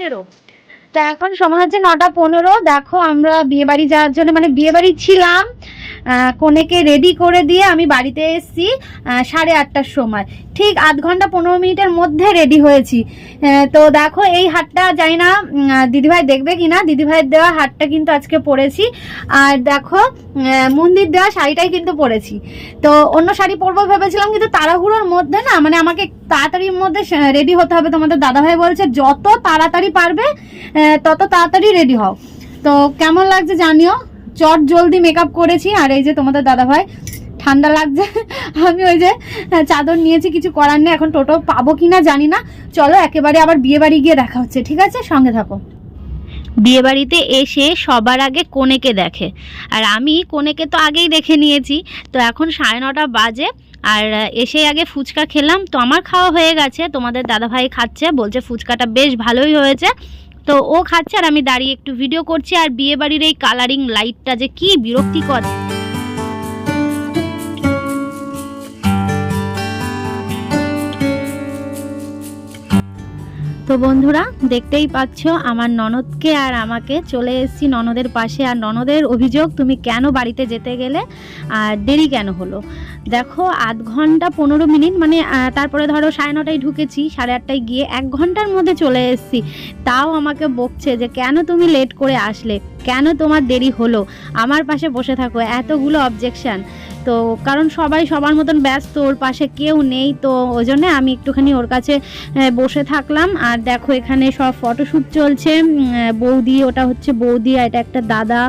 পনেরো। তা এখন সময় হচ্ছে নটা পনেরো। দেখো আমরা বিয়ে বাড়ি যাওয়ার জন্য মানে বিয়ে বাড়ি ছিলাম কনেকে রেডি করে দিয়ে আমি বাড়িতে এসেছি সাড়ে আটটার সময়। ঠিক আধ ঘণ্টা পনেরো মিনিটের মধ্যে রেডি হয়েছি। তো দেখো, এই হাটটা যাই না দিদিভাই দেখবে কি না দিদিভাইয়ের দেওয়া হাটটা কিন্তু আজকে পরেছি আর দেখো মন্দির দেওয়া শাড়িটাই কিন্তু পরেছি তো অন্য শাড়ি পরবো ভেবেছিলাম, কিন্তু তাড়াহুড়োর মধ্যে না মানে আমাকে তাড়াতাড়ির মধ্যে রেডি হতে হবে। তোমাদের দাদাভাই বলছে, যত তাড়াতাড়ি পারবে তত তাড়াতাড়ি রেডি হও। তো কেমন লাগছে জানিও? চট জলদি মেকআপ করেছি, আর এই যে তোমাদের দাদাভাই, ঠান্ডা লাগছে। আমি ওই যে চাদর নিয়েছি, কিছু করার নেই, এখন টোটো পাবো কিনা জানি না। চলো, একেবারে আবার বিয়ে বাড়ি গিয়ে দেখা হচ্ছে, ঠিক আছে? সঙ্গে থাকো। বিয়ে বাড়িতে এসে সবার আগে কনেকে দেখে। আর আমি কনেকে তো আগেই দেখে নিয়েছি। তো এখন সাড়ে নটা বাজে, আর এসে আগে ফুচকা খেলাম। তো আমার খাওয়া হয়ে গেছে, তোমাদের দাদাভাই খাচ্ছে, বলছে ফুচকাটা বেশ ভালোই হয়েছে। তো ও খাচ্ছে আর আমি দাঁড়িয়ে একটু ভিডিও করছি আর বিয়েবাড়ির এই কালারিং লাইটটা যে কি বিরক্তিকর। তো বন্ধুরা, দেখতেই পাচ্ছ আমার ননদকে আর আমাকে চলে এসেছি ননদের পাশে। আর ননদের অভিযোগ, তুমি কেন বাড়িতে যেতে গেলে? আর দেরি কেন হলো? দেখো, আধ ঘণ্টা পনেরো মিনিট মানে তারপরে ধরো সাড়ে নটায় ঢুকেছি, সাড়ে আটটায় গিয়ে এক ঘণ্টার মধ্যে চলে এসেছি। তাও আমাকে বকছে যে, কেন তুমি লেট করে আসলে? কেন তোমার দেরি হলো? আমার পাশে বসে থাকো, এতগুলো অবজেকশন তো কারণ সবাই সবার মতন ব্যস্ত, ওর পাশে কেউ নেই, তো ওই জন্যে আমি একটুখানি ওর কাছে বসে থাকলাম। আর দেখো এখানে সব ফটোশ্যুট চলছে বৌদি, ওটা হচ্ছে বৌদি আর এটা একটা দাদা।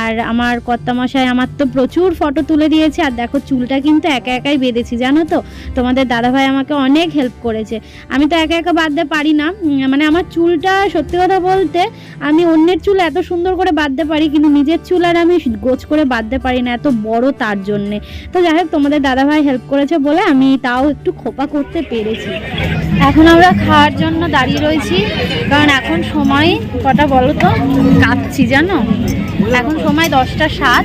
আর আমার কর্তামশাই, আমার তো প্রচুর ফটো তুলে দিয়েছে। আর দেখো চুলটা কিন্তু একা একাই বেঁধেছি, জানো তো? তোমাদের দাদাভাই আমাকে অনেক হেল্প করেছে। আমি তো একা একা বাঁধতে পারি না। মানে আমার চুলটা সত্যি কথা বলতে, আমি অন্যের চুল এত সুন্দর করে বাঁধতে পারি, কিন্তু নিজের চুল আর আমি গোছ করে বাঁধতে পারি না, এত বড় তার জন্যে। তো যাই হোক, তোমাদের দাদাভাই হেল্প করেছে বলে আমি তাও একটু খোপা করতে পেরেছি। এখন আমরা খাওয়ার জন্য দাঁড়িয়ে রয়েছি, কারণ এখন সময়, কটা বলো তো? কাঁদছি, জানো? এখন সময় দশটা সাত,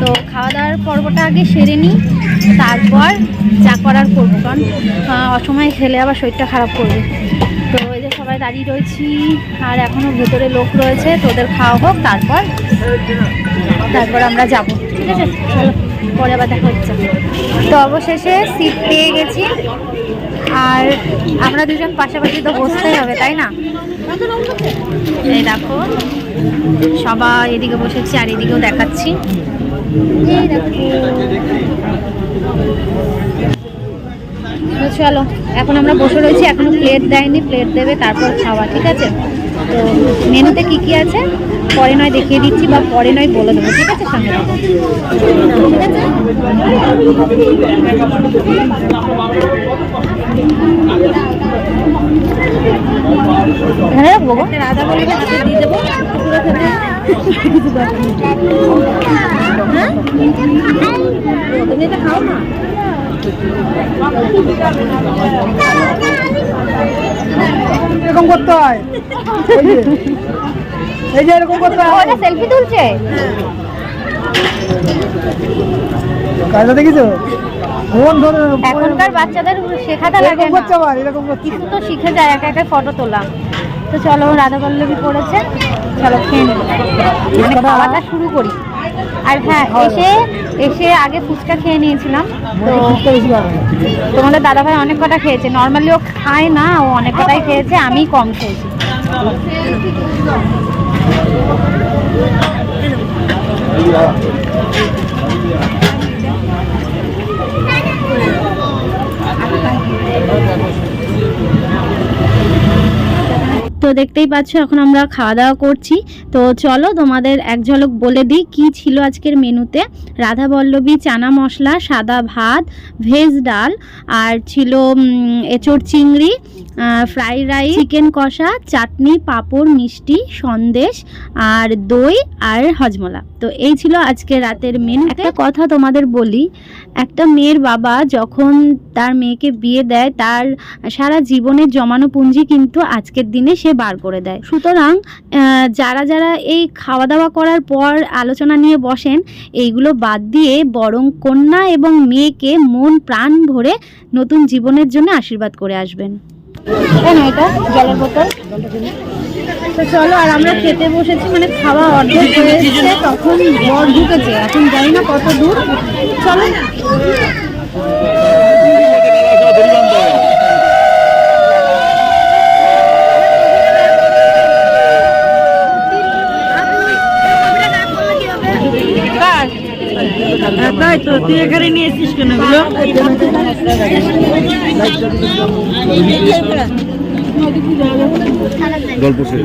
তো খাওয়া দাওয়ার পর্বটা আগে সেরে নিই, তারপর যা করার করব, কারণ অসময়ে খেলে আবার শরীরটা খারাপ করবে। সবাই দাঁড়িয়ে রয়েছি আর এখনও ভেতরে লোক রয়েছে তোদের খাওয়া হোক, তারপর তারপর আমরা যাব, ঠিক আছে? চলো, পরে আবার দেখা হচ্ছে। তো অবশেষে সিট পেয়ে গেছি। আর আমরা দুজন পাশাপাশি তো বসতেই হবে, তাই না? এই দেখো, সবাই এদিকে বসেছি, আর এদিকেও দেখাচ্ছি। দেখো। চলো, এখন আমরা বসে রয়েছি, এখনও প্লেট দেয়নি প্লেট দেবে, তারপর খাওয়া, ঠিক আছে? তো মেনুতে কি কি আছে? পরে নয় দেখিয়ে দিচ্ছি বা পরে নয় বলে দেবো, ঠিক আছে সঙ্গে এখানে রাখব রাধা দিয়ে দেবো তুমি এটা খাও না। এরকম করতে হয়? এই যে এরকম করতে হয়? সেলফি তুলছে? কাজটা দেখেছ? ফোন ধরে এখনকার বাচ্চাদের শেখাতে লাগে এরকম না। করতে আবার এরকম করতে কিছু তো শিখে যায় একা একা ফটো তোলা। তো চলো রাধা পল্লবী পড়েছে। চলো খেয়ে নিই মানে খাওয়াটা শুরু করি। আর হ্যাঁ এসে এসে আগে ফুচকা খেয়ে নিয়েছিলাম তো। তোমাদের দাদাভাই অনেক কটা খেয়েছে নর্মালি ও খায় না, ও অনেক কটাই খেয়েছে, আমি কম খেয়েছি তো দেখতেই পাচ্ছ, এখন আমরা খাওয়া দাওয়া করছি। তো চলো তোমাদের এক ঝলক বলে দিই কি ছিল আজকের মেনুতে। রাধা বল্লভী চানা মশলা, সাদা ভাত, ভেজ ডাল, আর ছিল এঁচোড় চিংড়ি ফ্রাইড রাইস, চিকেন কষা, চাটনি, পাঁপড়, মিষ্টি, সন্দেশ, আর দই আর হজমলা। তো এই ছিল আজকে রাতের মেনু একটা কথা তোমাদের বলি, একটা মেয়ের বাবা যখন তার মেয়েকে বিয়ে দেয়, তার সারা জীবনের জমানো পুঁজি কিন্তু আজকের দিনে সে বার করে দেয়। সুতরাং যারা যারা এই খাওয়া দাওয়া করার পর আলোচনা নিয়ে বসেন, এইগুলো বাদ দিয়ে বরং কন্যা এবং মেয়েকে মন প্রাণ ভরে নতুন জীবনের জন্য আশীর্বাদ করে আসবেন। চলো, আর আমরা খেতে বসেছি মানে খাওয়া অর্ধেক হয়ে এসছে, তখন বর ঢুকেছে, এখন জানি না কত দূর। চলো তাই তো তুই এখানে নিয়ে এসিস কেন গল্প শেষ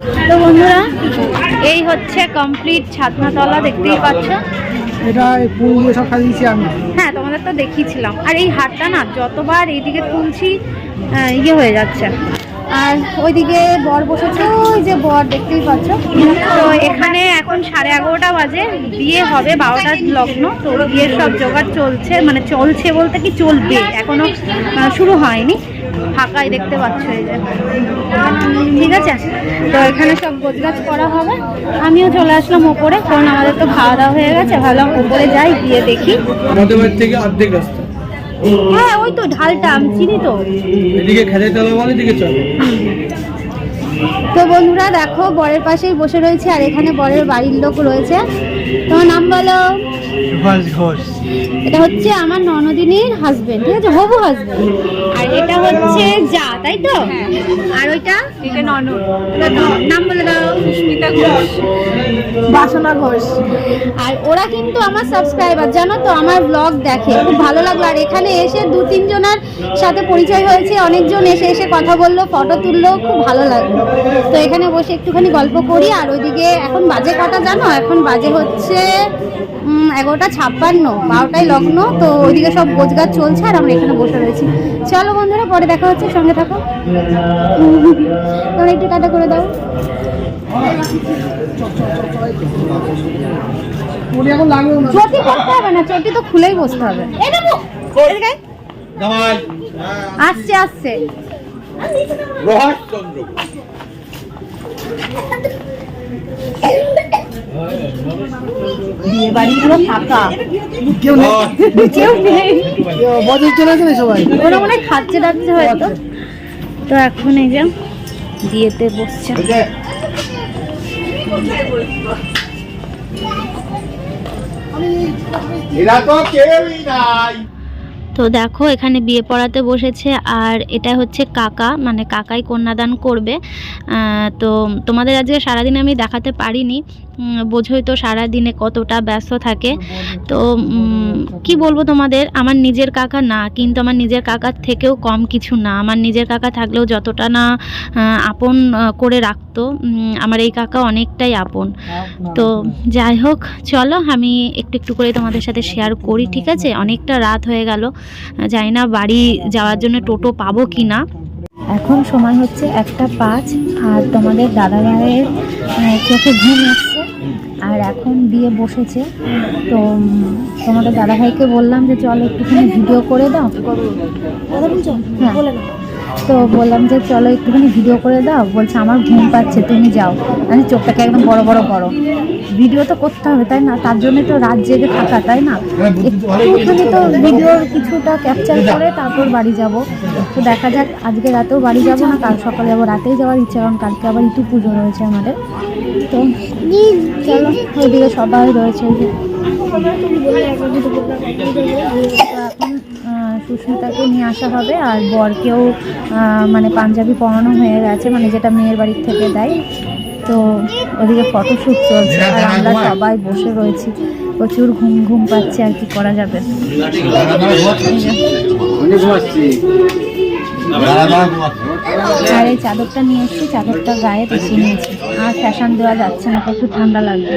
তো বন্ধুরা এই হচ্ছে কমপ্লিট ছাতনাতলা দেখতেই পাচ্ছ। এটা ফুল দিয়ে সব সাজিয়েছি আমি। হ্যাঁ তোমাদের তো দেখিয়েছিলাম। আর এই হাতটা না যতবার এইদিকে তুলছি আহ, ইয়ে হয়ে যাচ্ছে। আর ওইদিকে বর বসেছে ওই যে বর দেখতেই পাচ্ছ। তো এখানে এখন সাড়ে এগারোটা বাজে বিয়ে হবে বারোটার লগ্ন তো বিয়ের সব জোগাড় চলছে মানে চলছে বলতে কি চলবে এখনও শুরু হয়নি। ফাঁকাই দেখতে পাচ্ছ এই যে। ঠিক আছে? তো এখানে সব গোছগাছ করা হবে। আমিও চলে আসলাম ওপরে কারণ আমাদের তো খাওয়া দাওয়া হয়ে গেছে ভাবলাম ওপরে যাই গিয়ে দেখি। আমাদের থেকে অর্ধেক রাস্তা। হ্যাঁ ওই তো ঢালটা আমি চিনি তো। এদিকে খেতে চলো বলে এদিকে চলো। তো বন্ধুরা দেখো বরের পাশেই বসে রয়েছে আর এখানে বরের বাড়ির লোক রয়েছে। তোমার নাম বলো? সুভাষ ঘোষ। এটা হচ্ছে আমার ননদিনীর হাজবেন্ড ঠিক আছে? হবু হাজবেন্ড আর এটা হচ্ছে যা তাই তো? আর ওইটা? এটা ননদ। নাম বলে দাও। সুস্মিতা ঘোষ। বাসনা ঘোষ। আর ওরা কিন্তু আমার সাবস্ক্রাইবার জানো তো? আমার ব্লগ দেখে। খুব ভালো লাগল। আর এখানে এসে দু তিনজনের সাথে পরিচয় হয়েছে। অনেকজন এসে এসে কথা বলল ফটো তুললো। খুব ভালো লাগল। তো এখানে বসে একটুখানি গল্প করি। আর ওইদিকে এখন বাজে কটা জানো? এখন বাজে হচ্ছে উম, এগারোটা ছাপ্পান্ন বারোটায় লগ্ন তো ওইদিকে সব গোছগাছ চলছে আর আমরা এখানে বসে রয়েছি। চলো বন্ধুরা পরে দেখা হচ্ছে সঙ্গে থাকো। তোমরা একটু টাটা করে দাও। চটি করতে হবে না চটি তো খুলেই বসতে হবে। আসছে আসছে। বিয়ে বাড়িগুলো ফাঁকা। কেউ নেই। কেউ নেই। চলে গেলে সবাই? ওরা মনে হয় খাচ্ছে ডাকছে হয়তো। তো এখন এই যে বিয়েতে বসছে। তো দেখো এখানে বিয়ে পড়াতে বসেছে আর এটা হচ্ছে কাকা মানে কাকাই কন্যাদান করবে। তো তোমাদের আজকে সারাদিন আমি দেখাতে পারিনি। বোঝোই তো সারাদিনে কতটা ব্যস্ত থাকে। তো কি বলব তোমাদের? আমার নিজের কাকা না, কিন্তু আমার নিজের কাকার থেকেও কম কিছু না। আমার নিজের কাকা থাকলেও যতটা না আপন করে রাখতো আমার এই কাকা অনেকটাই আপন। তো যাই হোক, চলো, আমি একটু একটু করে তোমাদের সাথে শেয়ার করি, ঠিক আছে? অনেকটা রাত হয়ে গেল। জানি না বাড়ি যাওয়ার জন্য টোটো পাবো কি না। এখন সময় হচ্ছে একটা পাঁচ, আর তোমাদের দাদা ভাইয়ের চোখে ঘুম আসছে। আর এখন দিয়ে বসেছে। তো তোমাদের দাদা ভাইকে বললাম যে চল একটুখানি ভিডিও করে দাও। হ্যাঁ। তো বললাম যে চলো একটুখানি ভিডিও করে দাও। বলছে আমার ঘুম পাচ্ছে তুমি যাও। আমি চোখটাকে একদম বড় বড় করো। ভিডিও তো করতে হবে তাই না? তার জন্য তো রাত জেগে থাকা তাই না? একটুখানি তো ভিডিওর কিছুটা ক্যাপচার করে তারপর বাড়ি যাব। তো দেখা যাক আজকে রাতেও বাড়ি যাব না কাল সকালে যাব। রাতেই যাওয়ার ইচ্ছা কারণ কালকে আবার ইটু পুজো রয়েছে আমাদের। তো চলো ওইদিকে সবাই রয়েছে। এখন সুস্মিতাকে নিয়ে আসা হবে আর বরকেও মানে পাঞ্জাবি পরানো হয়ে গেছে মানে যেটা মেয়ের বাড়ির থেকে দেয়। তো ওদিকে ফটোশ্যুট চলছে আর আমরা সবাই বসে রয়েছি। প্রচুর ঘুম ঘুম পাচ্ছে আর কি করা যাবে। আর এই চাদরটা নিয়ে এসেছি চাদরটা গায়ে পেঁচিয়ে নিয়েছি আর ফ্যাশন দেওয়া যাচ্ছে না প্রচুর ঠান্ডা লাগবে।